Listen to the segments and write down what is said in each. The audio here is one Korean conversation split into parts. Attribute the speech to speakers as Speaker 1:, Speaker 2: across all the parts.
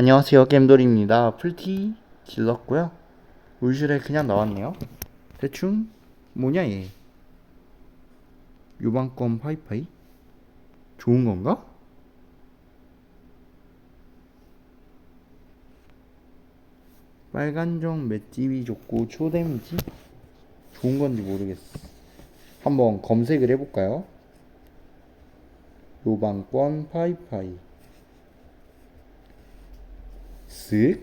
Speaker 1: 안녕하세요 겜돌입니다. 풀티 질렀고요. 울실에 그냥 나왔네요. 대충 뭐냐 얘. 요방권 파이파이? 좋은 건가? 빨간종 맷집이 좋고 초데미지 좋은 건지 모르겠어. 한번 검색을 해볼까요? 요방권 파이파이 쓱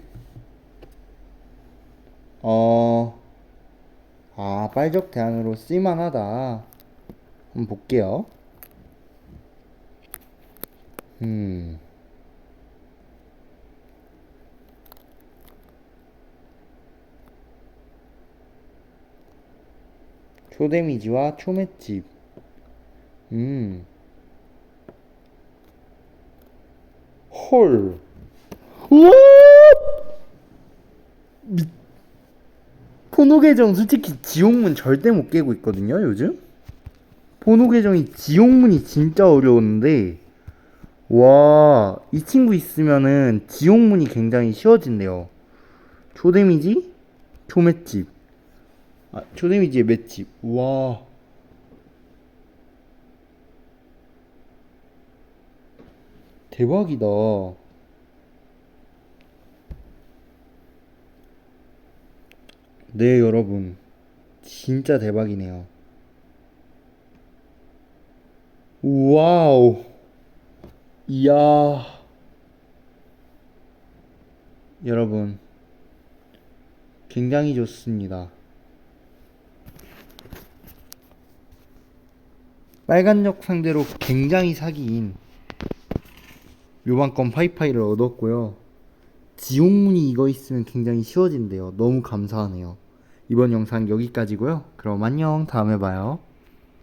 Speaker 1: 어, 아, 빨적 대안으로 쓸만하다. 한번 볼게요. 음. 초데미지와 초맷집. 음. 헐. 우와! 미... 포노 계정 솔직히 지옥문 절대 못 깨고 있거든요 요즘? 포노 계정이 지옥문이 진짜 어려운데 와 이 친구 있으면은 지옥문이 굉장히 쉬워진대요. 초데미지? 초맷집. 아 초데미지의 맷집. 와. 대박이다 네, 여러분. 진짜 대박이네요. 와우. 이야. 여러분. 굉장히 좋습니다. 빨간역 상대로 굉장히 사기인 요방권 파이파이를 얻었고요. 지옥문이 이거 있으면 굉장히 쉬워진대요. 너무 감사하네요. 이번 영상 여기까지고요. 그럼 안녕. 다음에 봐요.